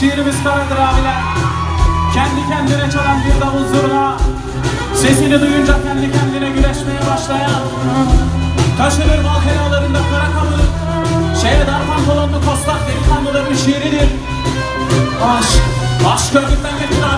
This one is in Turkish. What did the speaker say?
şiirimiz karadır abiler. Kendi kendine çalan bir davul zurna. Sesini duyunca kendi kendine güreşmeye başlayan. Taşınır bal kenarlarında kara kamuğu. Şeye dar pantolonlu kostak delikanlıların şiiridir. Aşk, aşk örgütlenmek abiler bir